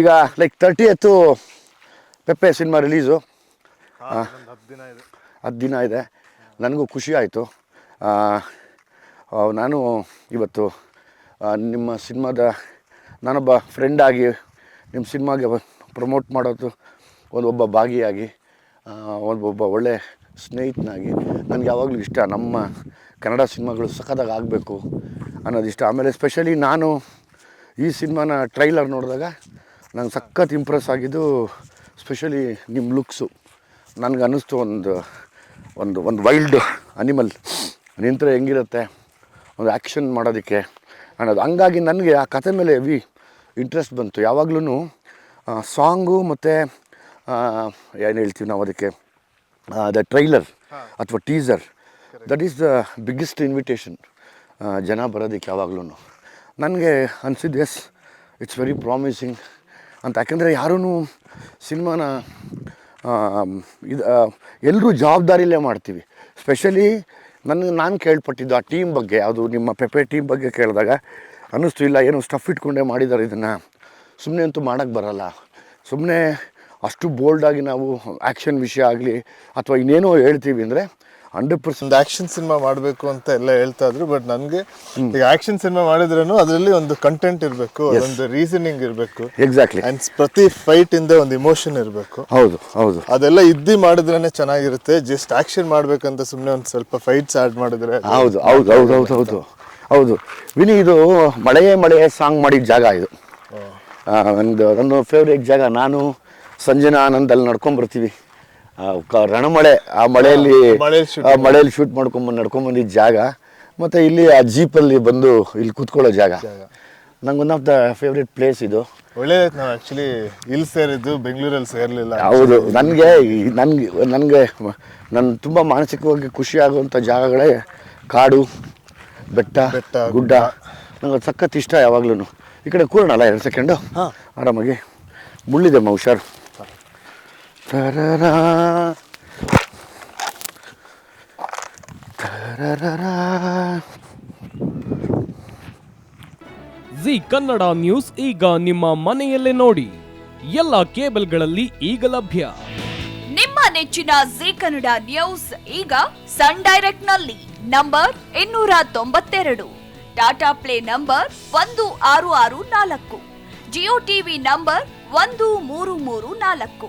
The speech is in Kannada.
ಈಗ ಲೈಕ್ ತರ್ಟಿ ಎತ್ತು ಪೆಪ್ಪೆ ಸಿನಿಮಾ ರಿಲೀಸು ಹತ್ತು ದಿನ ಇದೆ. ಹತ್ತು ದಿನ ಇದೆ. ನನಗೂ ಖುಷಿ ಆಯಿತು. ನಾನು ಇವತ್ತು ನಿಮ್ಮ ಸಿನಿಮಾದ ನಾನೊಬ್ಬ ಫ್ರೆಂಡಾಗಿ ನಿಮ್ಮ ಸಿನಿಮಾಗೆ ಪ್ರಮೋಟ್ ಮಾಡೋದು ಒಂದು ಒಬ್ಬ ಭಾಗಿಯಾಗಿ ಒಂದು ಒಬ್ಬ ಒಳ್ಳೆ ಸ್ನೇಹಿತನಾಗಿ ನನಗೆ ಯಾವಾಗಲೂ ಇಷ್ಟ. ನಮ್ಮ ಕನ್ನಡ ಸಿನಿಮಾಗಳು ಸಖತ್ತಾಗಿ ಆಗಬೇಕು ಅನ್ನೋದು ಇಷ್ಟ ಆಮೇಲೆ ಸ್ಪೆಷಲಿ ನಾನು ಈ ಸಿನಿಮಾನ ಟ್ರೈಲರ್ ನೋಡಿದಾಗ ನಂಗೆ ಸಖತ್ ಇಂಪ್ರೆಸ್ ಆಗಿದ್ದು ಸ್ಪೆಷಲಿ ನಿಮ್ಮ ಲುಕ್ಸು ನನಗೆ ಅನ್ನಿಸ್ತು ಒಂದು ಒಂದು ಒಂದು ವೈಲ್ಡ್ ಅನಿಮಲ್ ನಿಂತರೆ ಹೆಂಗಿರುತ್ತೆ? ಒಂದು ಆ್ಯಕ್ಷನ್ ಮಾಡೋದಕ್ಕೆ. ಅನ್ನೋದು ಹಂಗಾಗಿ ನನಗೆ ಆ ಕತೆ ಮೇಲೆ ಹೆವಿ ಇಂಟ್ರೆಸ್ಟ್ ಬಂತು. ಯಾವಾಗ್ಲೂ ಸಾಂಗು ಮತ್ತು ಏನು ಹೇಳ್ತೀವಿ ನಾವು ಅದಕ್ಕೆ? ದ ಟ್ರೈಲರ್ ಅಥವಾ teaser that is the biggest invitation ಜನ ಬರೋದಕ್ಕೆ ಯಾವಾಗ್ಲೂ ನನಗೆ ಅನಿಸಿದ್ದು ಎಸ್ ಇಟ್ಸ್ ವೆರಿ ಪ್ರಾಮಿಸಿಂಗ್ ಅಂತ. ಯಾಕಂದರೆ ಯಾರೂ ಸಿನಿಮಾನ ಇದು ಎಲ್ಲರೂ ಜವಾಬ್ದಾರಿಲೇ ಮಾಡ್ತೀವಿ. ಸ್ಪೆಷಲಿ ನನಗೆ, ನಾನು ಕೇಳ್ಪಟ್ಟಿದ್ದು ಆ ಟೀಮ್ ಬಗ್ಗೆ, ಅದು ನಿಮ್ಮ ಪೆಪೆ ಟೀಮ್ ಬಗ್ಗೆ ಕೇಳಿದಾಗ ಅನ್ನಿಸ್ತು, ಇಲ್ಲ, ಏನು ಸ್ಟಫ್ ಇಟ್ಕೊಂಡೇ ಮಾಡಿದ್ದಾರೆ ಇದನ್ನು. ಸುಮ್ಮನೆ ಅಂತೂ ಮಾಡೋಕ್ಕೆ ಬರಲ್ಲ. ಸುಮ್ಮನೆ ಅಷ್ಟು ಬೋಲ್ಡಾಗಿ ನಾವು ಆ್ಯಕ್ಷನ್ ವಿಷಯ ಆಗಲಿ, ಅಥವಾ ಇನ್ನೇನೋ ಹೇಳ್ತೀವಿ ಅಂದರೆ ಹಂಡ್ರೆಡ್ ಪರ್ಸೆಂಟ್ ಆಕ್ಷನ್ ಸಿನಿಮಾ ಮಾಡಬೇಕು ಅಂತ ಎಲ್ಲ ಹೇಳ್ತಾ ಇದ್ರು ಬಟ್ ನನಗೆ ಈಗ ಆಕ್ಷನ್ ಸಿನಿಮಾ ಮಾಡಿದ್ರೂ ಅದರಲ್ಲಿ ಒಂದು ಕಂಟೆಂಟ್ ಇರಬೇಕು ಒಂದು ರೀಸನಿಂಗ್ ಇರಬೇಕು. ಎಕ್ಸಾಕ್ಟ್ಲಿ ಅಂಡ್ ಪ್ರತಿ ಫೈಟ್ ಇಂದ ಒಂದು ಇಮೋಷನ್ ಇರಬೇಕು. ಹೌದು ಹೌದು. ಅದೆಲ್ಲ ಇದ್ದು ಮಾಡಿದ್ರೇ ಚೆನ್ನಾಗಿರುತ್ತೆ ಜಸ್ಟ್ ಆಕ್ಷನ್ ಮಾಡಬೇಕಂತ ಸುಮ್ಮನೆ ಒಂದು ಸ್ವಲ್ಪ ಫೈಟ್ಸ್ ಆಡ್ ಮಾಡಿದ್ರೆ ಹೌದು ಹೌದು ಹೌದು ಹೌದು ಹೌದು ಹೌದು. ವಿನಿ ಇದು ಮಳೆಯೇ ಮಳೆಯೇ ಸಾಂಗ್ ಮಾಡಿದ ಜಾಗ ಇದು. ಒಂದು ನನ್ನ ಫೇವ್ರೇಟ್ ಜಾಗ ನಾನು ಸಂಜನಾ ಆನಂದಲ್ಲಿ ನಡ್ಕೊಂಬರ್ತೀವಿ ಆ, ಕ- ರಣಮಳೆ ಆ ಮಳೆಯಲ್ಲಿ shoot ಆ ಮಳೆಯಲ್ಲಿ ಶೂಟ್ ಮಾಡ್ಕೊಂಬಂದು ನಡ್ಕೊಂಬಂದಿದ್ದ ಜಾಗ. ಮತ್ತು ಇಲ್ಲಿ ಆ ಜೀಪಲ್ಲಿ ಬಂದು ಇಲ್ಲಿ ಕೂತ್ಕೊಳ್ಳೋ ಜಾಗ. ನಂಗೆ one of the favourite place ಇದು. ಒಳ್ಳೇದಾಯ್ತು ನಾವು ಆಕ್ಚುಲಿ ಇಲ್ಲಿ ಸೇರಿದ್ದು ಬೆಂಗಳೂರಲ್ಲಿ ಸೇರಲಿಲ್ಲ. ಹೌದು. ನನಗೆ ನನಗೆ ನನಗೆ ನನ್ನ ತುಂಬ ಮಾನಸಿಕವಾಗಿ ಖುಷಿ ಆಗುವಂಥ ಜಾಗಗಳೇ ಕಾಡು ಬೆಟ್ಟ ಬೆಟ್ಟ, ಗುಡ್ಡ. ನಂಗೆ ಸಖತ್ ಇಷ್ಟ ಯಾವಾಗ್ಲೂ ಈ ಕಡೆ ಕೂರೋಣಲ್ಲ ಎರಡು ಸೆಕೆಂಡು ಆರಾಮಾಗಿ. ಮುಳ್ಳಿದೆ ಹುಷಾರು. ತರರಾ ಜೀ ಜಿ ಕನ್ನಡ ನ್ಯೂಸ್ ಈಗ ನಿಮ್ಮ ಮನೆಯಲ್ಲೇ ನೋಡಿ. ಎಲ್ಲ ಕೇಬಲ್ಗಳಲ್ಲಿ ಈಗ ಲಭ್ಯ. ನಿಮ್ಮ ನೆಚ್ಚಿನ ಜಿ ಕನ್ನಡ ನ್ಯೂಸ್ ಈಗ ಸನ್ ಡೈರೆಕ್ಟ್ನಲ್ಲಿ ನಂಬರ್ ಇನ್ನೂರ ತೊಂಬತ್ತೆರಡು ಟಾಟಾ ಪ್ಲೇ ನಂಬರ್ ಒಂದು ಆರು ಆರು ನಾಲ್ಕು ಜಿಯೋ ಟಿವಿ ನಂಬರ್ ಒಂದು ಮೂರು ಮೂರು ನಾಲ್ಕು.